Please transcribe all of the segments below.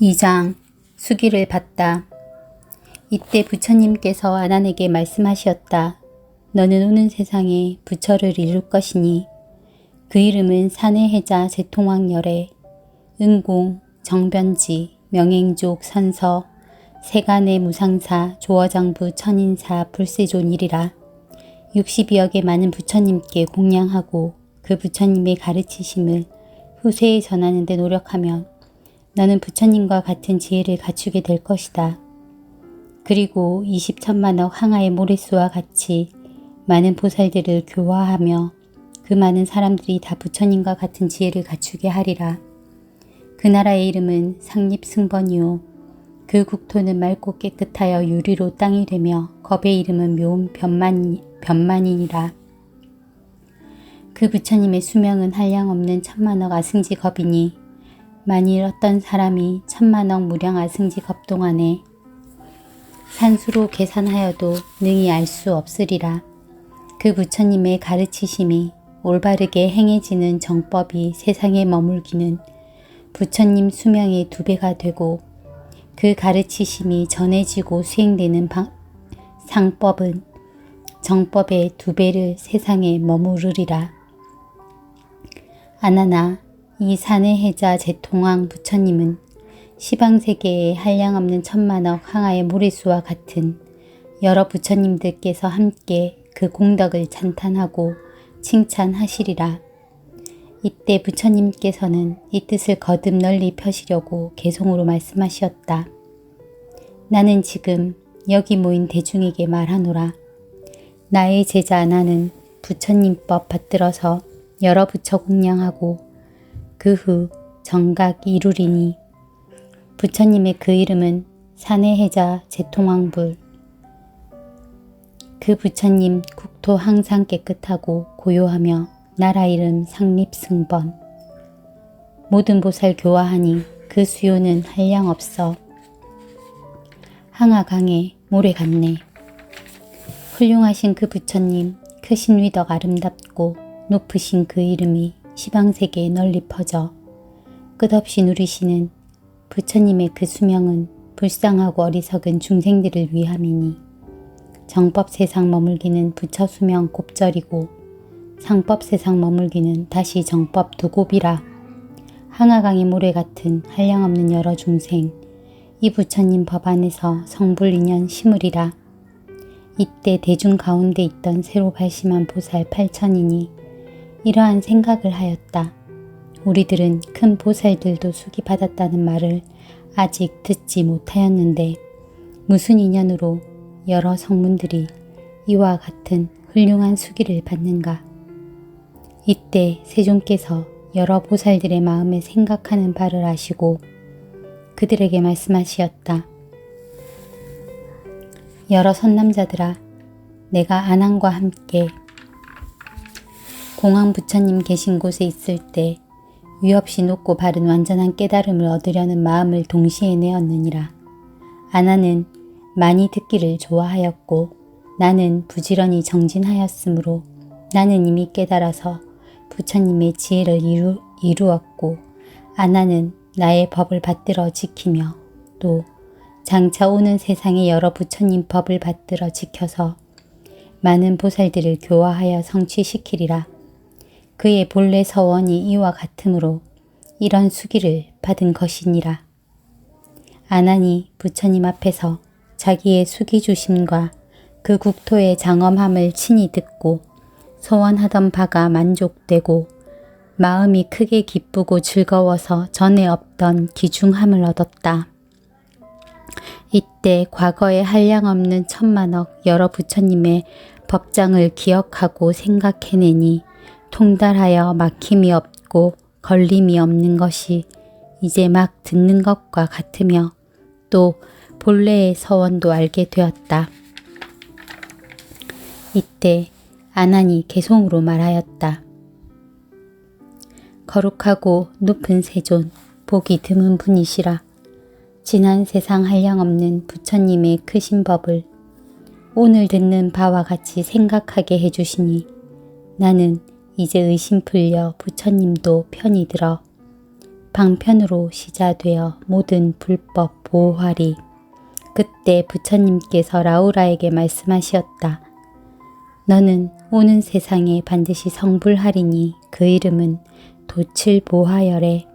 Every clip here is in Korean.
2장 수기를 받다. 이때 부처님께서 아난에게 말씀하셨다. 너는 오는 세상에 부처를 이룰 것이니 그 이름은 사내해자 제통왕 열애 은공 정변지 명행족 선서 세간의 무상사 조어장부 천인사 불세존이리라. 60여여 개 많은 부처님께 공양하고 그 부처님의 가르치심을 후세에 전하는 데 노력하면 너는 부처님과 같은 지혜를 갖추게 될 것이다. 그리고 20천만억 항아의 모래수와 같이 많은 보살들을 교화하며 그 많은 사람들이 다 부처님과 같은 지혜를 갖추게 하리라. 그 나라의 이름은 상립승번이요. 그 국토는 맑고 깨끗하여 유리로 땅이 되며 겁의 이름은 묘음 변만, 변만이니라. 그 부처님의 수명은 한량없는 천만억 아승지 겁이니 만일 어떤 사람이 천만억 무량 아승지 겁 동안에 산수로 계산하여도 능히 알 수 없으리라. 그 부처님의 가르치심이 올바르게 행해지는 정법이 세상에 머물기는 부처님 수명의 두 배가 되고 그 가르치심이 전해지고 수행되는 방, 상법은 정법의 두 배를 세상에 머무르리라. 아나나 이 산의 해자 제통왕 부처님은 시방세계에 한량없는 천만억 항아의 모래수와 같은 여러 부처님들께서 함께 그 공덕을 찬탄하고 칭찬하시리라. 이때 부처님께서는 이 뜻을 거듭 널리 펴시려고 개송으로 말씀하시었다. 나는 지금 여기 모인 대중에게 말하노라. 나의 제자 나는 부처님법 받들어서 여러 부처 공양하고 그 후 정각 이루리니. 부처님의 그 이름은 사내해자 제통왕불. 그 부처님 국토 항상 깨끗하고 고요하며 나라 이름 상립승번. 모든 보살 교화하니 그 수요는 한량없어. 항아 강에 모래 같네. 훌륭하신 그 부처님 크신 위덕 아름답고 높으신 그 이름이 시방세계에 널리 퍼져 끝없이 누리시는 부처님의 그 수명은 불쌍하고 어리석은 중생들을 위함이니 정법 세상 머물기는 부처 수명 곱절이고 상법 세상 머물기는 다시 정법 두 곱이라. 항아강의 모래 같은 한량없는 여러 중생 이 부처님 법 안에서 성불 인연 심으리라. 이때 대중 가운데 있던 새로 발심한 보살 8천이니 이러한 생각을 하였다. 우리들은 큰 보살들도 수기 받았다는 말을 아직 듣지 못하였는데 무슨 인연으로 여러 성문들이 이와 같은 훌륭한 수기를 받는가? 이때 세존께서 여러 보살들의 마음에 생각하는 바를 아시고 그들에게 말씀하시었다. 여러 선남자들아, 내가 안항과 함께 공항 부처님 계신 곳에 있을 때 위없이 높고 바른 완전한 깨달음을 얻으려는 마음을 동시에 내었느니라. 아나는 많이 듣기를 좋아하였고 나는 부지런히 정진하였으므로 나는 이미 깨달아서 부처님의 지혜를 이루, 이루었고 아나는 나의 법을 받들어 지키며 또 장차 오는 세상의 여러 부처님 법을 받들어 지켜서 많은 보살들을 교화하여 성취시키리라. 그의 본래 서원이 이와 같으므로 이런 수기를 받은 것이니라. 아나니 부처님 앞에서 자기의 수기 주심과 그 국토의 장엄함을 친히 듣고 소원하던 바가 만족되고 마음이 크게 기쁘고 즐거워서 전에 없던 기중함을 얻었다. 이때 과거에 한량없는 천만억 여러 부처님의 법장을 기억하고 생각해내니 통달하여 막힘이 없고 걸림이 없는 것이 이제 막 듣는 것과 같으며 또 본래의 서원도 알게 되었다. 이때 아난이 개송으로 말하였다. 거룩하고 높은 세존, 복이 드문 분이시라. 지난 세상 한량없는 부처님의 크신 법을 오늘 듣는 바와 같이 생각하게 해주시니 나는 이제 의심 풀려 부처님도 편히 들어 방편으로 시자되어 모든 불법 보호하리. 그때 부처님께서 라우라에게 말씀하시었다. 너는 오는 세상에 반드시 성불하리니 그 이름은 도칠보하열의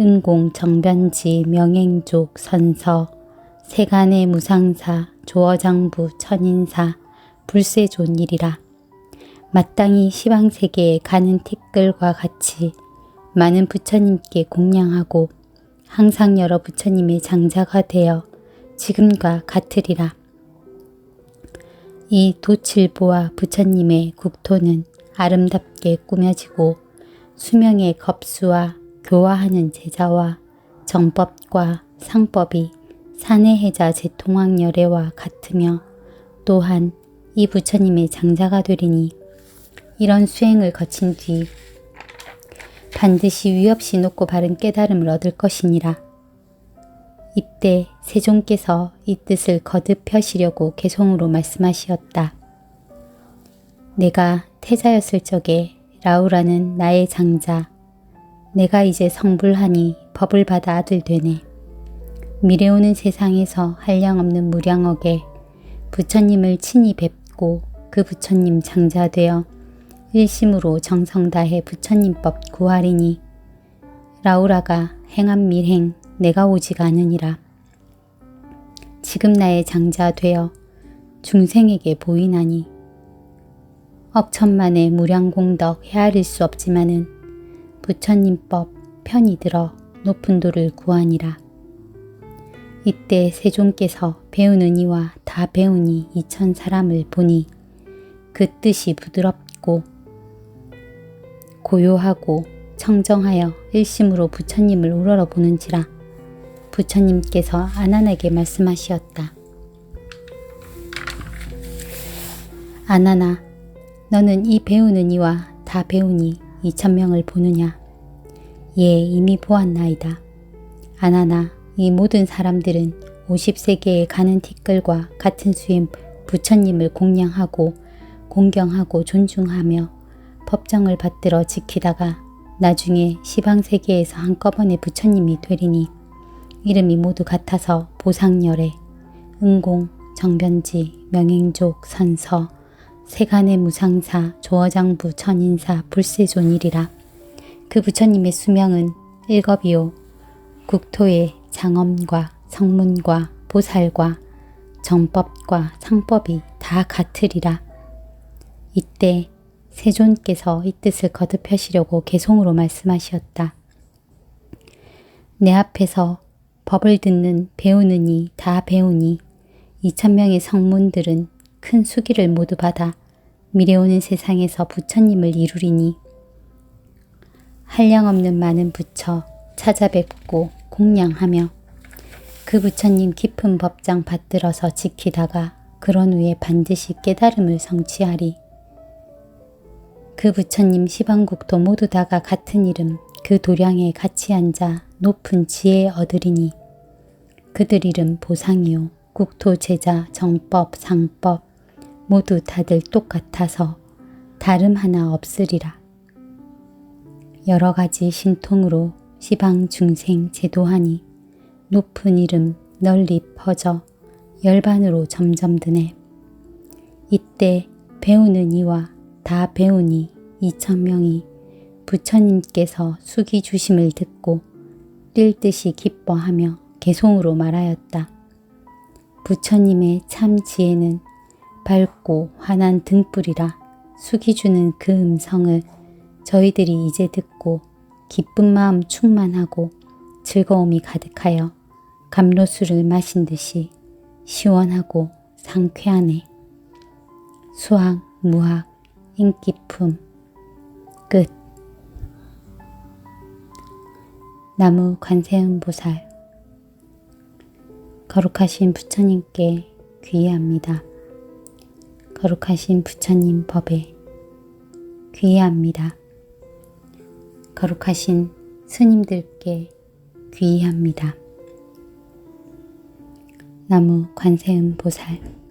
은공 정변지 명행족 선서 세간의 무상사 조어장부 천인사 불세존일이라. 마땅히 시방 세계에 가는 티끌과 같이 많은 부처님께 공양하고 항상 여러 부처님의 장자가 되어 지금과 같으리라. 이 도칠보와 부처님의 국토는 아름답게 꾸며지고 수명의 겁수와 교화하는 제자와 정법과 상법이 사내해자 제통왕 열애와 같으며 또한 이 부처님의 장자가 되리니 이런 수행을 거친 뒤 반드시 위없이 높고 바른 깨달음을 얻을 것이니라. 이때 세종께서 이 뜻을 거듭 펴시려고 개송으로 말씀하시었다. 내가 태자였을 적에 라우라는 나의 장자, 내가 이제 성불하니 법을 받아 아들 되네. 미래 오는 세상에서 한량없는 무량억에 부처님을 친히 뵙고 그 부처님 장자 되어 일심으로 정성 다해 부처님법 구하리니 라우라가 행한 밀행 내가 오지가 않으니라. 지금 나의 장자 되어 중생에게 보이나니 억천만의 무량공덕 헤아릴 수 없지만은 부처님법 편히 들어 높은 도를 구하니라. 이때 세종께서 배우는 이와 다 배우니 이천 사람을 보니 그 뜻이 부드럽고 고요하고 청정하여 일심으로 부처님을 우러러 보는지라 부처님께서 아난에게 말씀하시었다. 아나나 너는 이 배우는 이와 다 배우니 이천 명을 보느냐? 예, 이미 보았나이다. 아나나, 이 모든 사람들은 50세계에 가는 티끌과 같은 수의 부처님을 공양하고 공경하고 존중하며 법정을 받들어 지키다가 나중에 시방세계에서 한꺼번에 부처님이 되리니 이름이 모두 같아서 보상열애, 은공, 정변지, 명행족, 선서, 세간의 무상사, 조어장부, 천인사, 불세존일이라. 그 부처님의 수명은 일겁이요. 국토의 장엄과 성문과 보살과 정법과 상법이 다 같으리라. 이때 세존께서 이 뜻을 거듭 하시려고 개송으로 말씀하셨다. 내 앞에서 법을 듣는 배우는 이다 배우니 이천명의 성문들은 큰 수기를 모두 받아 미래 오는 세상에서 부처님을 이루리니 한량없는 많은 부처 찾아뵙고 공양하며 그 부처님 깊은 법장 받들어서 지키다가 그런 후에 반드시 깨달음을 성취하리. 그 부처님 시방국도 모두 다가 같은 이름 그 도량에 같이 앉아 높은 지혜 얻으리니 그들 이름 보상이요 국토 제자 정법 상법 모두 다들 똑같아서 다름 하나 없으리라. 여러 가지 신통으로 시방 중생 제도하니 높은 이름 널리 퍼져 열반으로 점점 드네. 이때 배우는 이와 다 배우니 이천 명이 부처님께서 숙이 주심을 듣고 뛸 듯이 기뻐하며 개송으로 말하였다. 부처님의 참 지혜는 밝고 환한 등불이라 숙이 주는 그 음성을 저희들이 이제 듣고 기쁜 마음 충만하고 즐거움이 가득하여 감로수를 마신 듯이 시원하고 상쾌하네. 수학, 무학, 인기품, 끝. 나무 관세음 보살. 거룩하신 부처님께 귀의합니다. 거룩하신 부처님 법에 귀의합니다. 거룩하신 스님들께 귀의합니다. 나무 관세음 보살